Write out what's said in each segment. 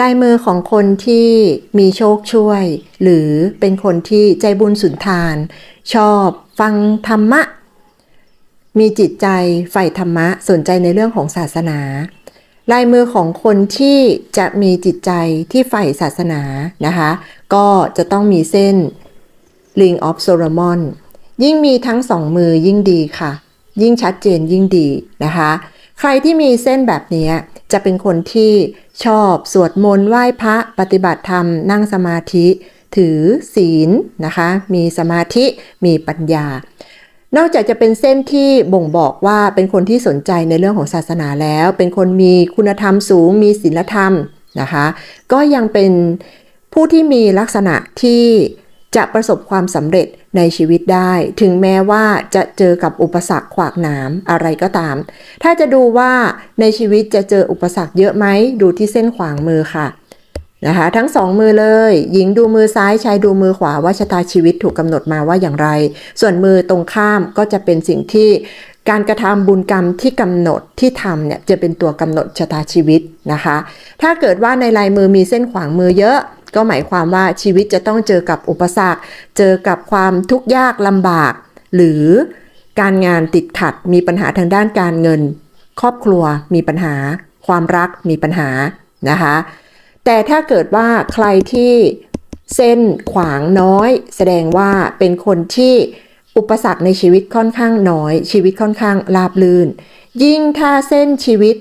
ลายมือของคนที่มีโชคช่วย หรือเป็นคนที่ใจบุญสุนทาน ชอบฟังธรรมะ มีจิตใจใฝ่ธรรมะสนใจในเรื่องของศาสนา ลายมือของคนที่จะมีจิตใจที่ใฝ่ศาสนานะคะ ก็จะต้องมีเส้น Ring of Solomon ยิ่งมีทั้งสองมือยิ่งดีค่ะ ยิ่งชัดเจนยิ่งดีนะคะ ใครที่มีเส้นแบบนี้ จะเป็นคนที่ชอบสวดมนต์ไหว้พระปฏิบัติธรรม นั่งสมาธิ ถือศีลนะคะ มีสมาธิมีปัญญา นอกจากจะเป็นเส้นที่บ่งบอกว่าเป็นคนที่สนใจในเรื่องของศาสนาแล้ว เป็นคนมีคุณธรรมสูง มีศีลธรรมนะคะ ก็ยังเป็นผู้ที่มีลักษณะที่จะประสบความสำเร็จ ในชีวิตได้ ถึงแม้ว่าจะเจอกับอุปสรรคขวากหนามอะไรก็ตาม ถ้าจะดูว่าในชีวิตจะเจออุปสรรคเยอะไหมดูที่เส้นขวางมือค่ะนะคะทั้งสองมือเลย หญิงดูมือซ้ายชายดูมือขวาว่าชะตาชีวิตถูกกำหนดมาว่าอย่างไร ส่วนมือตรงข้ามก็จะเป็นสิ่งที่การกระทำบุญกรรมที่กำหนดที่ทำเนี่ยจะเป็นตัวกำหนดชะตาชีวิตนะคะ ถ้าเกิดว่าในลายมือมีเส้นขวางมือเยอะ ก็หมายความว่าชีวิตจะต้องเจอกับอุปสรรค เจอกับความทุกข์ยากลำบาก หรือการงานติดขัดมีปัญหาทางด้านการเงิน ครอบครัวมีปัญหา ความรักมีปัญหานะคะ แต่ถ้าเกิดว่าใครที่เส้นขวางน้อย แสดงว่าเป็นคนที่อุปสรรคในชีวิตค่อนข้างน้อย ชีวิตค่อนข้างราบรื่น ยิ่งถ้าเส้นชีวิต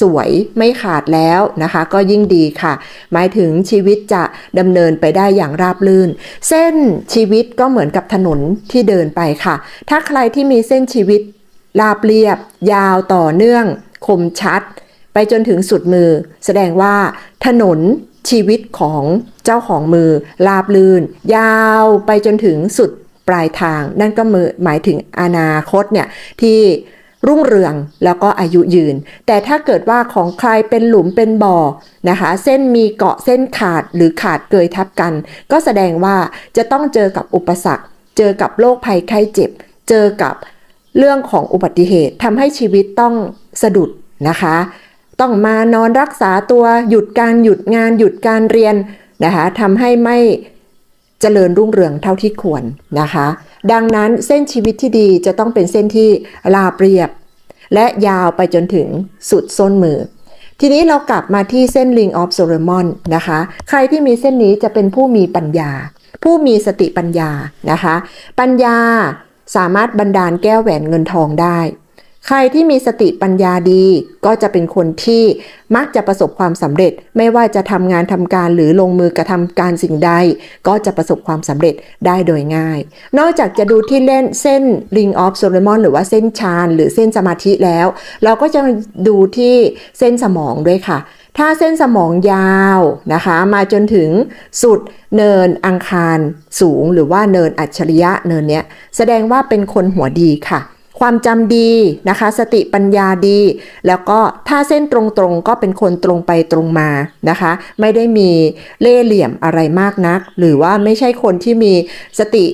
สวยไม่ขาดแล้วนะคะ ก็ยิ่งดีค่ะ หมายถึงชีวิตจะดำเนินไปได้อย่างราบรื่น เส้นชีวิตก็เหมือนกับถนนที่เดินไปค่ะ ถ้าใครที่มีเส้นชีวิตราบเรียบ ยาวต่อเนื่อง คมชัด ไปจนถึงสุดมือ แสดงว่าถนนชีวิตของเจ้าของมือลาบลื่น ยาวไปจนถึงสุดปลายทาง นั่นก็มือหมายถึงอนาคตเนี่ยที่ รุ่งเรืองแล้วก็อายุยืน แต่ถ้าเกิดว่าของใครเป็นหลุมเป็นบ่อนะคะ เส้นมีเกาะเส้นขาดหรือขาดเกยทับกัน ก็แสดงว่าจะต้องเจอกับอุปสรรค เจอกับโรคภัยไข้เจ็บ เจอกับเรื่องของอุบัติเหตุทำให้ชีวิตต้องสะดุดนะคะ ต้องมานอนรักษาตัวหยุดการหยุดงานหยุดการเรียนนะคะทำให้ไม่ เจริญรุ่งเรืองเท่าที่ควรนะคะ ดังนั้นเส้นชีวิตที่ดีจะต้องเป็นเส้นที่ราบเรียบ และยาวไปจนถึงสุดส้นมือ ทีนี้เรากลับมาที่เส้น Ring of Solomon นะคะ ใครที่มีเส้นนี้จะเป็นผู้มีปัญญา ผู้มีสติปัญญานะคะ ปัญญาสามารถบันดาลแก้วแหวนเงินทองได้ ใครที่มีสติปัญญาดี ก็จะเป็นคนที่มักจะประสบความสำเร็จ ไม่ว่าจะทำงานทำการหรือลงมือกระทำการสิ่งใด ก็จะประสบความสำเร็จได้โดยง่าย นอกจากจะดูที่เล่นเส้น Ring of Solomon หรือว่าเส้นชานหรือเส้นสมาธิแล้ว เราก็จะดูที่เส้นสมองด้วยค่ะ ถ้าเส้นสมองยาวนะคะ มาจนถึงสุดเนินอังคารสูง หรือว่าเนินอัจฉริยะเนินเนี้ยแสดงว่าเป็นคนหัวดีค่ะ ความจำดีนะคะ สติปัญญาดี แล้วก็ถ้าเส้นตรงๆ ก็เป็นคนตรงไปตรงมานะคะ ไม่ได้มีเล่เหลี่ยมอะไรมากนัก หรือว่าไม่ใช่คนที่มีสติ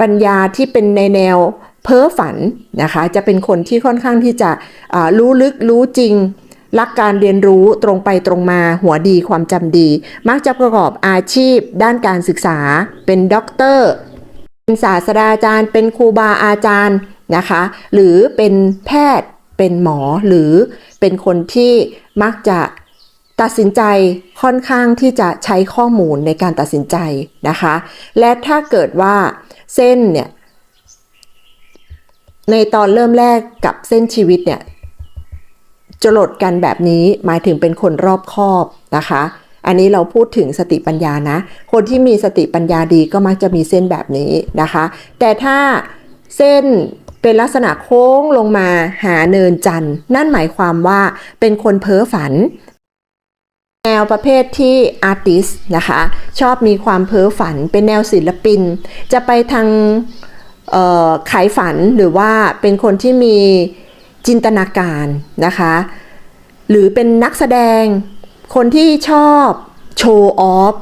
ปัญญาที่เป็นในแนวเพ้อฝันนะคะ จะเป็นคนที่ค่อนข้างที่จะรู้ลึกรู้จริง รักการเรียนรู้ตรงไปตรงมาหัวดีความจำดี มักจะประกอบอาชีพ ด้านการศึกษา เป็นด็อกเตอร์เป็นศาสตราจารย์ เป็นครูบาอาจารย์ นะคะ หรือเป็นแพทย์เป็นหมอหรือเป็นคนที่มักจะตัดสินใจค่อนข้างที่จะใช้ข้อมูลในการตัดสินใจนะคะ และถ้าเกิดว่าเส้นเนี่ยในตอนเริ่มแรกกับเส้นชีวิตเนี่ยจรดกันแบบนี้หมายถึงเป็นคนรอบคอบนะคะ อันนี้เราพูดถึงสติปัญญานะ คนที่มีสติปัญญาดีก็มักจะมีเส้นแบบนี้นะคะ แต่ถ้าเส้น เป็นลักษณะโค้งลงมาหาเนินจันทร์ นั่นหมายความว่าเป็นคนเพ้อฝัน แนวประเภทที่อาร์ติสนะคะ ชอบมีความเพ้อฝัน เป็นแนวศิลปิน จะไปทางขายฝันหรือว่าเป็นคนที่มีจินตนาการนะคะ หรือเป็นนักแสดง คนที่ชอบโชว์ออฟ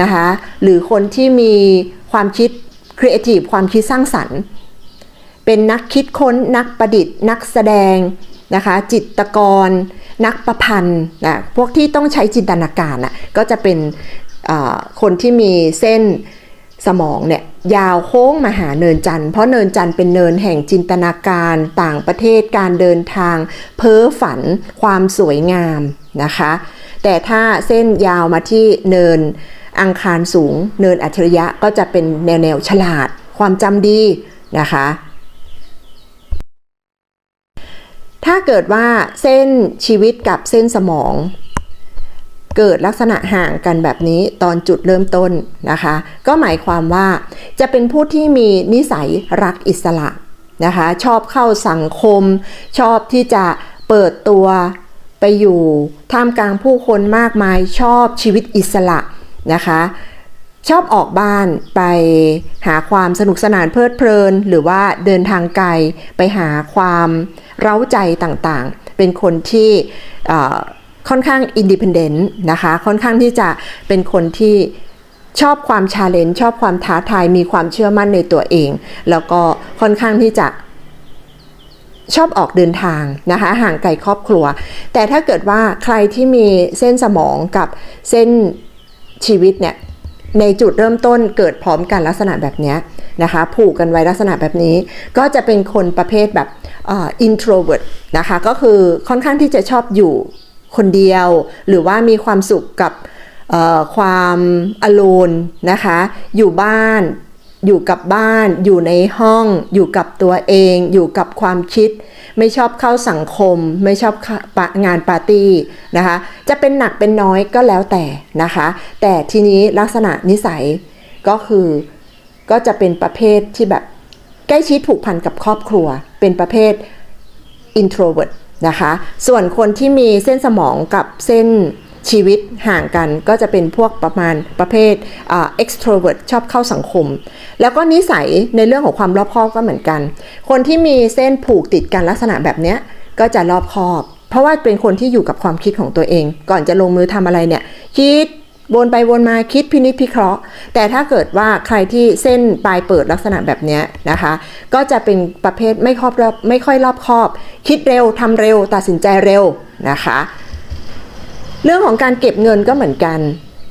นะคะ หรือคนที่มีความคิดครีเอทีฟความคิดสร้างสรรค์ เป็นนักคิดค้นนักประดิษฐ์ นักแสดงนะคะ จิตกร นักประพันธ์นะพวกที่ต้องใช้จินตนาการน่ะก็จะเป็นคนที่มีเส้นสมองเนี่ยยาวโค้งมาหาเนินจันทร์เพราะเนินจันทร์เป็นเนินแห่งจินตนาการต่างประเทศการเดินทาง เพ้อฝันความสวยงามนะคะ แต่ถ้าเส้นยาวมาที่เนินอังคารสูง เนินอัจฉริยะก็จะเป็นแนวแนวฉลาด ความจำดีนะคะ ถ้าเกิดว่าเส้นชีวิตกับเส้นสมอง เกิดลักษณะห่างกันแบบนี้ตอนจุดเริ่มต้นนะคะ ก็หมายความว่าจะเป็นผู้ที่มีนิสัยรักอิสระนะคะชอบเข้าสังคม ชอบที่จะเปิดตัวไปอยู่ท่ามกลางผู้คนมากมายชอบชีวิตอิสระนะคะชอบออกบ้านไปหาความสนุกสนานเพลิดเพลิน หรือว่าเดินทางไกลไปหาความ เร้าใจต่างๆ เป็นคนที่ค่อนข้างอินดิพ n เดนต์นะคะ ค่อนข้างที่จะเป็นคนที่ชอบความชาเลนจ์ชอบความท้าทายมีความเชื่อมั่นในตัวเอง แล้วก็ค่อนข้างที่จะชอบออกเดินทางนะคะห่างไกลครอบครัว แต่ถ้าเกิดว่าใครที่มีเส้นสมองกับเส้นชีวิตเนี่ย ในจุดเริ่มต้นเกิดพร้อมกันลักษณะแบบนี้นะคะ ผูกกันไว้ลักษณะแบบนี้ ก็จะเป็นคนประเภทแบบเอ่อ introvert นะคะ ก็คือค่อนข้างที่จะชอบอยู่คนเดียว หรือว่ามีความสุขกับความ alone นะคะ อยู่บ้าน อยู่กับบ้าน อยู่ในห้อง อยู่กับตัวเอง อยู่กับความคิด ไม่ชอบเข้าสังคม ไม่ชอบงานปาร์ตี้นะคะ จะเป็นหนักเป็นน้อยก็แล้วแต่นะคะ แต่ทีนี้ลักษณะนิสัยก็คือก็จะเป็นประเภทที่แบบใกล้ชิดผูกพันกับครอบครัว เป็นประเภท introvert นะคะ ส่วนคนที่มีเส้นสมองกับเส้น ชีวิตห่างกันก็จะเป็นพวกประมาณประเภทอ่า extrovert ชอบเข้าสังคม แล้วก็นิสัยในเรื่องของความรอบคอบก็เหมือนกัน คนที่มีเส้นผูกติดกันลักษณะแบบเนี้ยก็จะรอบคอบ เพราะว่าเป็นคนที่อยู่กับความคิดของตัวเอง ก่อนจะลงมือทำอะไรเนี่ยคิดวนไปวนมาคิดพินิจพิเคราะห์ แต่ถ้าเกิดว่าใครที่เส้นปลายเปิดลักษณะแบบนี้นะคะ ก็จะเป็นประเภทไม่ครอบรอบไม่ค่อยรอบคอบ คิดเร็วทำเร็วตัดสินใจเร็วนะคะ เรื่องของการเก็บเงินก็เหมือนกัน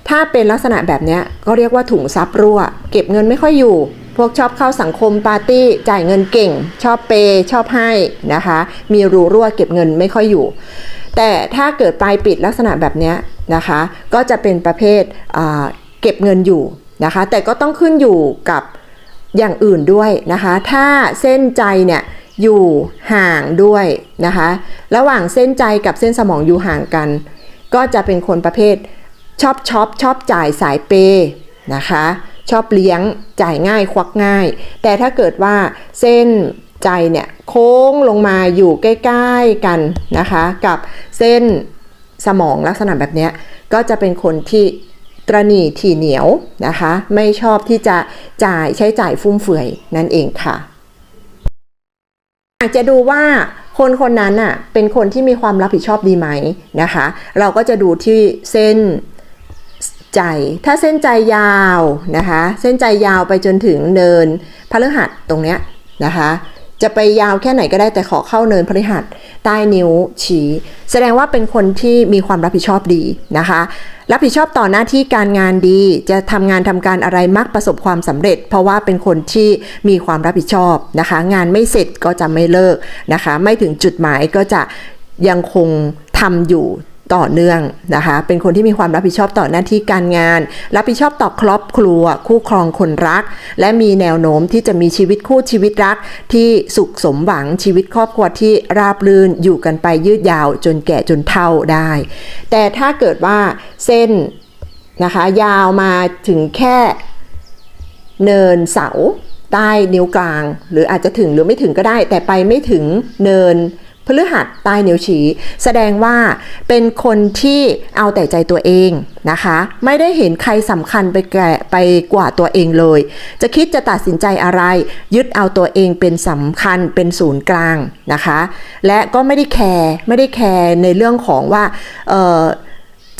ถ้าเป็นลักษณะแบบนี้ก็เรียกว่าถุงซับรั่ว เก็บเงินไม่ค่อยอยู่ พวกชอบเข้าสังคมปาร์ตี้จ่ายเงินเก่ง ชอบเปย์ชอบให้นะคะ มีรูรั่วเก็บเงินไม่ค่อยอยู่ แต่ถ้าเกิดปลายปิดลักษณะแบบนี้นะคะ ก็จะเป็นประเภทเก็บเงินอยู่นะคะ แต่ก็ต้องขึ้นอยู่กับอย่างอื่นด้วยนะคะ ถ้าเส้นใจเนี่ยอยู่ห่างด้วยนะคะ ระหว่างเส้นใจกับเส้นสมองอยู่ห่างกัน ก็จะเป็นคนประเภทชอบช็อปชอบจ่ายสายเปย์นะคะ ชอบเลี้ยงจ่ายง่ายควักง่าย แต่ถ้าเกิดว่าเส้นใจเนี่ยโค้งลงมาอยู่ใกล้ๆกันนะคะ กับเส้นสมองลักษณะแบบนี้ก็จะเป็นคนที่ตรณีถี่เหนียวนะคะ ไม่ชอบที่จะจ่ายใช้จ่ายฟุ่มเฟือยนั่นเองค่ะอยากจะดูว่า คนคนนั้นน่ะเป็นคนที่มีความรับผิดชอบดีไหมนะคะ เราก็จะดูที่เส้นใจ ถ้าเส้นใจยาวนะคะ เส้นใจยาวไปจนถึงเนินพฤหัสตรงเนี้ยนะคะ จะไปยาวแค่ไหนก็ได้แต่ขอเข้าเนินพฤหัสใต้นิ้วชี้ แสดงว่าเป็นคนที่มีความรับผิดชอบดีนะคะ รับผิดชอบต่อหน้าที่การงานดี จะทำงานทำการอะไรมักประสบความสำเร็จ เพราะว่าเป็นคนที่มีความรับผิดชอบนะคะ งานไม่เสร็จก็จะไม่เลิกนะคะ ไม่ถึงจุดหมายก็จะยังคงทำอยู่ ต่อเนื่องนะคะ เป็นคนที่มีความรับผิดชอบต่อหน้าที่การงาน รับผิดชอบต่อครอบครัว คู่ครองคนรัก และมีแนวโน้มที่จะมีชีวิตคู่ชีวิตรัก ที่สุขสมหวังชีวิตครอบครัวที่ราบรื่นอยู่กันไปยืดยาวจนแก่จนเฒ่าได้ แต่ถ้าเกิดว่าเส้นนะคะยาวมาถึงแค่เนินเสาใต้นิ้วกลาง หรืออาจจะถึงหรือไม่ถึงก็ได้ แต่ไปไม่ถึงเนิน พฤหัสใต้นิ้วชี้ แสดงว่าเป็นคนที่เอาแต่ใจตัวเองนะคะ ไม่ได้เห็นใครสำคัญไปแก่ไปกว่าตัวเองเลย จะคิดจะตัดสินใจอะไร ยึดเอาตัวเองเป็นสำคัญเป็นศูนย์กลางนะคะ และก็ไม่ได้แคร์ไม่ได้แคร์ในเรื่องของว่าเออ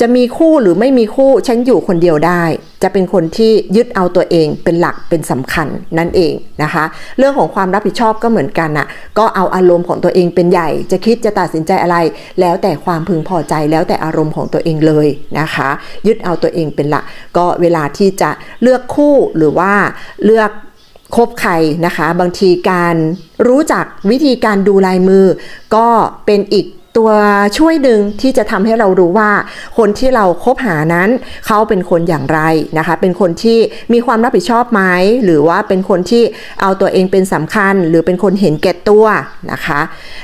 จะมีคู่หรือไม่มีคู่ฉันอยู่คนเดียวได้ จะเป็นคนที่ยึดเอาตัวเองเป็นหลักเป็นสำคัญนั่นเองนะคะ เรื่องของความรับผิดชอบก็เหมือนกันน่ะก็เอาอารมณ์ของตัวเองเป็นใหญ่ จะคิดจะตัดสินใจอะไร แล้วแต่ความพึงพอใจแล้วแต่อารมณ์ของตัวเองเลยนะคะ ยึดเอาตัวเองเป็นหลัก ก็เวลาที่จะเลือกคู่หรือว่าเลือกคบใครนะคะ บางทีการรู้จักวิธีการดูลายมือ ก็เป็นอีก ตัวช่วยหนึ่งที่จะทำให้เรารู้ว่า คนที่เราคบหานั้น เขาเป็นคนอย่างไรนะคะ เป็นคนที่มีความรับผิดชอบไหมหรือว่าเป็นคนที่เอาตัวเองเป็นสำคัญ หรือเป็นคนเห็นแก่ตัวนะคะ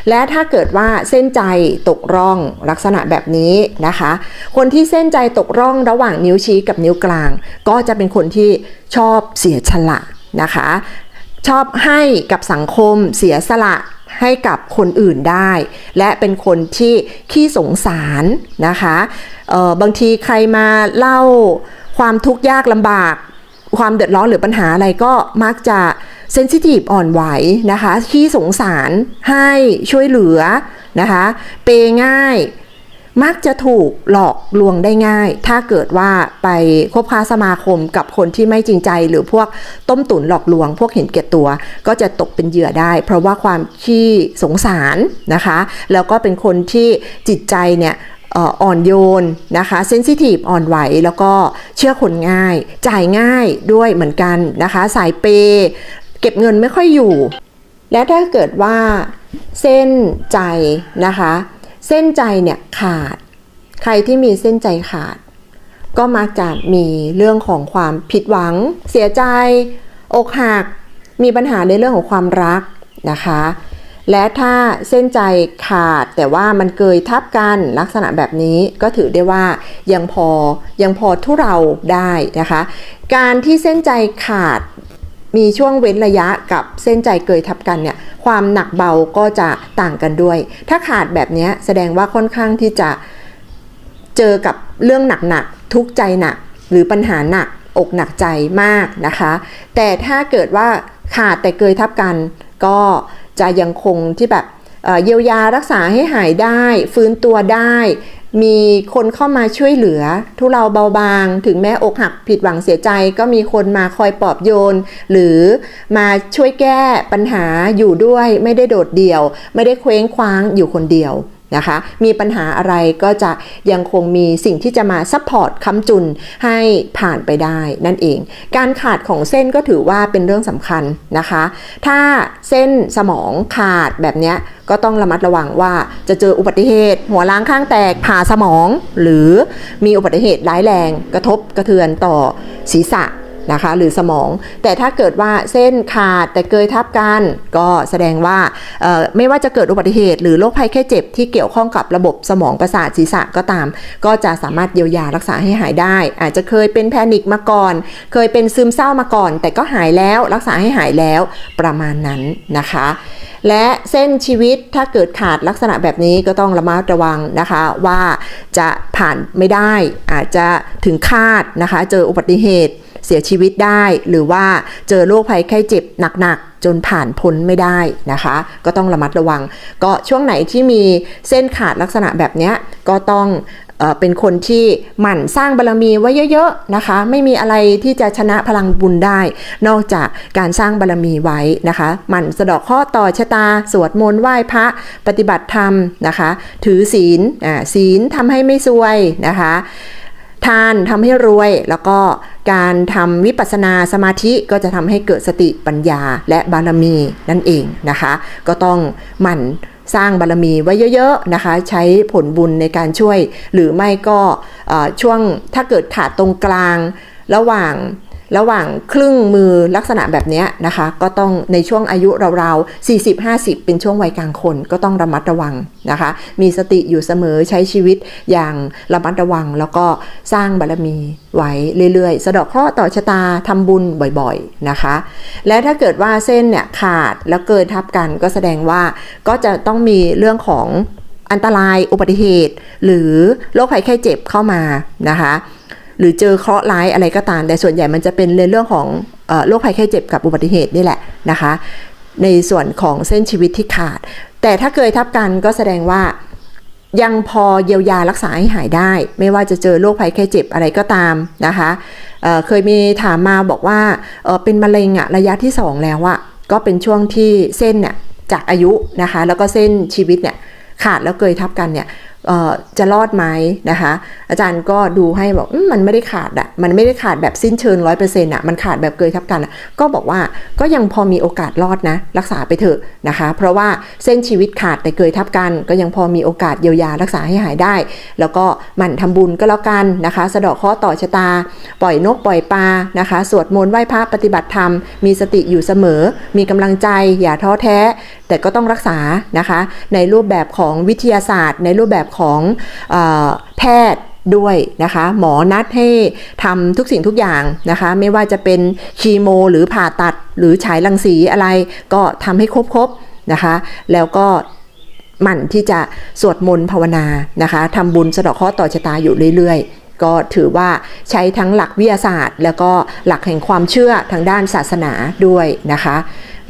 และถ้าเกิดว่าเส้นใจตกร่องลักษณะแบบนี้นะคะ คนที่เส้นใจตกร่องระหว่างนิ้วชี้กับนิ้วกลาง ก็จะเป็นคนที่ชอบเสียฉละนะคะ ชอบให้กับสังคมเสียสละ ให้กับคนอื่นได้ และเป็นคนที่ขี้สงสารนะคะเออบางทีใครมาเล่าความทุกข์ยากลำบาก ความเดือดร้อนหรือปัญหาอะไรก็มักจะเซนซิทีฟอ่อนไหวนะคะขี้สงสารให้ช่วยเหลือนะคะ เปง่าย มักจะถูกหลอกลวงได้ง่าย ถ้าเกิดว่าไปคบค้าสมาคมกับคนที่ไม่จริงใจ หรือพวกต้มตุ๋นหลอกลวง พวกเห็นแก่ตัว ก็จะตกเป็นเหยื่อได้ เพราะว่าความขี้สงสารนะคะ แล้วก็เป็นคนที่จิตใจเนี่ยอ่อนโยนนะคะเซนซิทีฟอ่อนไหว แล้วก็เชื่อคนง่าย จ่ายง่ายด้วยเหมือนกันนะคะ สายเปย์เก็บเงินไม่ค่อยอยู่ และถ้าเกิดว่าเส้นใจนะคะ เส้นใจเนี่ยขาด ใครที่มีเส้นใจขาด ก็มักจะมีเรื่องของความผิดหวัง เสียใจ อกหัก มีปัญหาในเรื่องของความรักนะคะ และถ้าเส้นใจขาดแต่ว่ามันเกยทับกันลักษณะแบบนี้ก็ถือได้ว่ายังพอยังพอทุเราได้นะคะ การที่เส้นใจขาด มีช่วงเว้นระยะกับเส้นใจเกยทับกันเนี่ยความหนักเบาก็จะต่างกันด้วย ถ้าขาดแบบนี้แสดงว่าค่อนข้างที่จะเจอกับเรื่องหนักๆทุกใจหนักหรือปัญหาหนักอกหนักใจมากนะคะ แต่ถ้าเกิดว่าขาดแต่เกยทับกัน ก็จะยังคงที่แบบเยียวยารักษาให้หายได้ ฟื้นตัวได้ มีคนเข้ามาช่วยเหลือ ทุเราเบาบาง ถึงแม้อกหักผิดหวังเสียใจ ก็มีคนมาคอยปลอบโยน หรือมาช่วยแก้ปัญหาอยู่ด้วยไม่ได้โดดเดี่ยว ไม่ได้เคว้งคว้างอยู่คนเดียว นะคะ มีปัญหาอะไรก็จะยังคงมีสิ่งที่จะมาซัพพอร์ตค้ำจุนให้ผ่านไปได้นั่นเอง การขาดของเส้นก็ถือว่าเป็นเรื่องสำคัญนะคะ ถ้าเส้นสมองขาดแบบนี้ก็ต้องระมัดระวังว่าจะเจออุบัติเหตุ หัวล้างข้างแตกผ่าสมอง หรือมีอุบัติเหตุร้ายแรงกระทบกระเทือนต่อศีรษะ นะคะหรือสมอง แต่ถ้าเกิดว่าเส้นขาดแต่เกยทับกัน ก็แสดงว่าไม่ว่าจะเกิดอุบัติเหตุ หรือโรคภัยแค่เจ็บที่เกี่ยวข้องกับระบบสมองประสาทศีรษะก็ตาม ก็จะสามารถเยียวยารักษาให้หายได้ อาจจะเคยเป็นแพนิคมาก่อน เคยเป็นซึมเศร้ามาก่อน แต่ก็หายแล้วรักษาให้หายแล้วประมาณนั้นนะคะ และเส้นชีวิตถ้าเกิดขาดลักษณะแบบนี้ก็ต้องระมัดระวังนะคะว่าจะผ่านไม่ได้อาจจะถึงคาดนะคะ เจออุบัติเหตุ เสียชีวิตได้ หรือว่าเจอโรคภัยไข้เจ็บหนักๆจนผ่านพ้นไม่ได้นะคะ ก็ต้องระมัดระวัง ก็ช่วงไหนที่มีเส้นขาดลักษณะแบบนี้ก็ต้องเป็นคนที่หมั่นสร้างบารรมีไว้เยอะๆนะคะ ไม่มีอะไรที่จะชนะพลังบุญได้ นอกจากการสร้างบารรมีไว้นะคะ หมั่นสะดอกข้อต่อชะตา สวดมนต์ไหว้พระปฏิบัติธรรมนะคะ ถือศีลศีลทำให้ไม่ซวยนะคะ ทานทำให้รวย แล้วก็การทำวิปัสสนาสมาธิก็จะทำให้เกิดสติปัญญาและบารมีนั่นเองนะคะ ก็ต้องหมั่นสร้างบารมีไว้เยอะๆนะคะ ใช้ผลบุญในการช่วย หรือไม่ก็ช่วงถ้าเกิดขาดตรงกลางระหว่าง ระหว่างครึ่งมือลักษณะแบบนี้นะคะ ก็ต้องในช่วงอายุราวๆ 40-50 เป็นช่วงวัยกลางคนก็ต้องระมัดระวังนะคะ มีสติอยู่เสมอใช้ชีวิตอย่างระมัดระวัง แล้วก็สร้างบารมีไว้เรื่อยๆ สะเดอกเคราะห์ต่อชะตาทำบุญบ่อยๆนะคะ และถ้าเกิดว่าเส้นเนี่ยขาดแล้วเกินทับกันก็แสดงว่าก็จะต้องมีเรื่องของอันตรายอุบัติเหตุ หรือโรคภัยไข้เจ็บเข้ามานะคะ หรือเจอเคราะห์ร้ายอะไรก็ตาม แต่ส่วนใหญ่มันจะเป็นในเรื่องของโรคภัยไข้เจ็บกับอุบัติเหตุนี่แหละนะคะ ในส่วนของเส้นชีวิตที่ขาด แต่ถ้าเกิดทับกันก็แสดงว่ายังพอเยียวยารักษาให้หายได้ ไม่ว่าจะเจอโรคภัยแค่เจ็บอะไรก็ตามนะคะเเคยมีถามมาบอกว่าเเป็นมะเร็งอะระยะที่ 2 แล้วอะก็เป็นช่วงที่เส้นเนี่ยจากอายุนะคะ แล้วก็เส้นชีวิตเนี่ยขาดแล้วเกยทับกันเนี่ย จะรอดไหมนะคะ อาจารย์ก็ดูให้บอกอมมันไม่ได้ขาดอะมันไม่ได้ขาดแบบสิ้นเชิงร้อยเปอร์เซ็นต์อะมันขาดแบบเกยทับกันก็บอกว่าก็ยังพอมีโอกาสรอดนะ รักษาไปเถอะนะคะ เพราะว่าเส้นชีวิตขาดแต่เกยทับกัน ก็ยังพอมีโอกาสเยียวยารักษาให้หายได้ แล้วก็หมั่นทำบุญก็แล้วกันนะคะ สะดาะเคราะห์ต่อชะตา ปล่อยนกปล่อยปลานะคะ สวดมนต์ไหว้พระปฏิบัติธรรม มีสติอยู่เสมอ มีกำลังใจอย่าท้อแท้ แต่ก็ต้องรักษานะคะ ในรูปแบบของวิทยาศาสตร์ ในรูปแบบของอแพทย์ด้วยนะคะ หมอนัดให้ทำทุกสิ่งทุกอย่างนะคะ ไม่ว่าจะเป็นคีโม หรือผ่าตัดหรือฉายรังสีอะไร ก็ทำให้ครบๆนะคะ แล้วก็หมั่นที่จะสวดมนต์ภาวนานะคะทำบุญสะเดาะเคราะห์ต่อชะตาอยู่เรื่อยๆ ก็ถือว่าใช้ทั้งหลักวิทยาศาสตร์ แล้วก็หลักแห่งความเชื่อทางด้านศาสนาด้วยนะคะ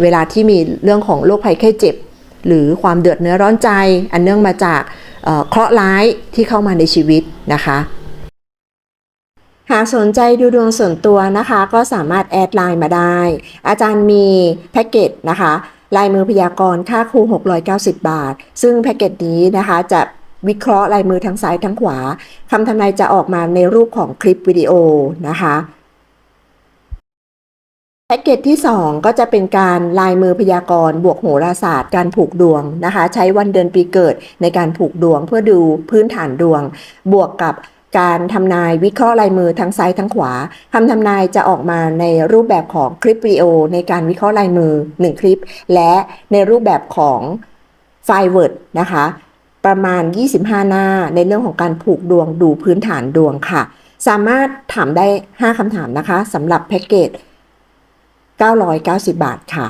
เวลาที่มีเรื่องของโรคภัยไข้เจ็บ หรือความเดือดเนื้อร้อนใจ อันเนื่องมาจากเอ่อเคราะห์ร้ายที่เข้ามาในชีวิตนะคะ หากสนใจดูดวงส่วนตัวนะคะ ก็สามารถแอดไลน์มาได้ อาจารย์มีแพ็กเกจนะคะลายมือพยากรณ์ค่าครู 690 บาท ซึ่งแพ็กเกจนี้นะคะจะวิเคราะห์ลายมือทั้งซ้ายทั้งขวาคำทำนายจะออกมาในรูปของคลิปวิดีโอนะคะ แพ็กเกจที่ 2 ก็จะเป็นการลายมือพยากรณ์บวกโหราศาสตร์การผูกดวงนะคะ ใช้วันเดือนปีเกิดในการผูกดวงเพื่อดูพื้นฐานดวง บวกกับการทำนายวิเคราะห์ลายมือทั้งซ้ายทั้งขวาคำทำนายจะออกมาในรูปแบบของคลิปวิดีโอ ในการวิเคราะห์ลายมือ 1 คลิป และในรูปแบบของไฟล์ Word นะคะ ประมาณ 25 หน้าในเรื่องของการผูกดวงดูพื้นฐานดวงค่ะ สามารถถามได้ 5คำถามนะคะสำหรับแพ็กเกจ 990 บาทค่ะ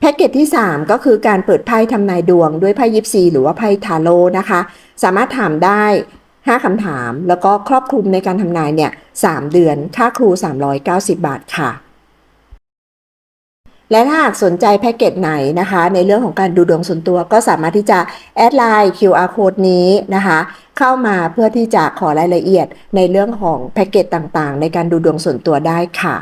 แพ็กเกจที่ 3 ก็คือการเปิดไพ่ทำนายดวงด้วยไพ่ยิปซีหรือว่าไพ่ทาโร่นะคะ สามารถถามได้ 5คำถาม แล้วก็ครอบคลุมในการทำนายเนี่ย 3 เดือน ค่าครู 390 บาทค่ะและถ้าหากสนใจแพ็กเกจไหนนะคะ ในเรื่องของการดูดวงส่วนตัวก็สามารถที่จะแอดไลน์ QR code นี้นะคะ เข้ามาเพื่อที่จะขอรายละเอียดในเรื่องของแพ็กเกจต่างๆ ในการดูดวงส่วนตัวได้ค่ะ